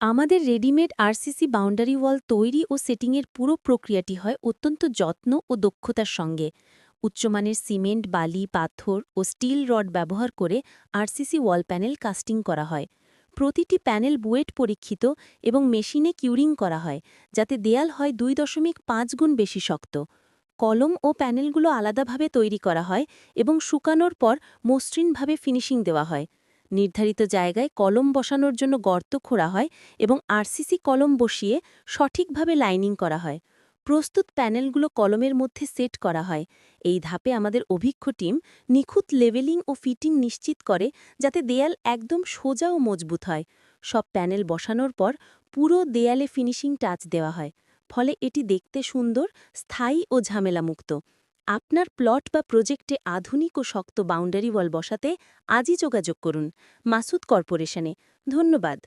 আমাদের readymade RCC boundary wall তৈরি ও সেটিংয়ের পুরো প্রক্রিয়াটি হয় অত্যন্ত যত্ন ও দক্ষতার সঙ্গে। উচ্চমানের সিমেন্ট, বালি, পাথর ও স্টিল রড ব্যবহার করে আরসিসি ওয়াল প্যানেল কাস্টিং করা হয়। প্রতিটি প্যানেল বুয়েট পরীক্ষিত এবং মেশিনে কিউরিং করা হয়, যাতে দেয়াল হয় দুই দশমিক পাঁচ গুণ বেশি শক্ত। কলম ও প্যানেলগুলো আলাদাভাবে তৈরি করা হয় এবং শুকানোর পর মসৃণভাবে ফিনিশিং দেওয়া হয়। নির্ধারিত জায়গায় কলম বসানোর জন্য গর্ত খোঁড়া হয় এবং আরসিসি কলম বসিয়ে সঠিকভাবে লাইনিং করা হয়। প্রস্তুত প্যানেলগুলো কলমের মধ্যে সেট করা হয়। এই ধাপে আমাদের অভিজ্ঞ টিম নিখুঁত লেভেলিং ও ফিটিং নিশ্চিত করে যাতে দেয়াল একদম সোজা ও মজবুত হয়। সব প্যানেল বসানোর পর পুরো দেয়ালে ফিনিশিং টাচ দেওয়া হয়, ফলে এটি দেখতে সুন্দর, স্থায়ী ও ঝামেলামুক্ত। আপনার প্লট বা প্রজেক্টে আধুনিক ও শক্ত বাউন্ডারি ওয়াল বসাতে আজই যোগাযোগ করুন। মাসুদ কর্পোরেশনে। ধন্যবাদ।